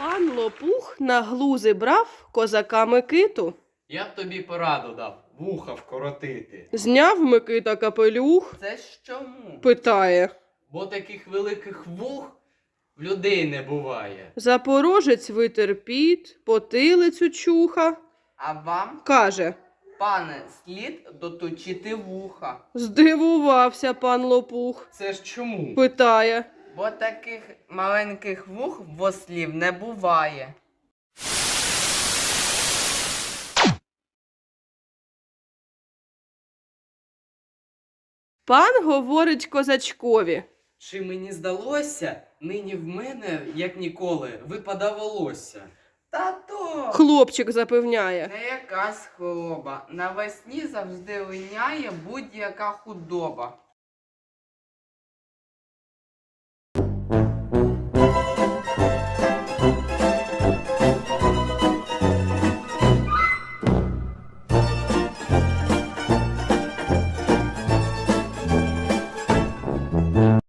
Пан Лопух на глузи брав козака Микиту. Я б тобі пораду дав вуха вкоротити. Зняв Микита капелюх, Це ж чому? питає. Бо таких великих вух в людей не буває. Запорожець витер піт, потилицю чуха. А вам, Каже, пане, слід доточити вуха, здивувався пан Лопух. Це ж чому? Питає. Бо таких маленьких вух в ослів не буває. Пан говорить козачкові. Чи мені здалося, нині в мене, як ніколи, випада волосся. Та то Хлопчик запевняє. не якась хвороба. Навесні завжди линяє будь-яка худоба. Mm-hmm.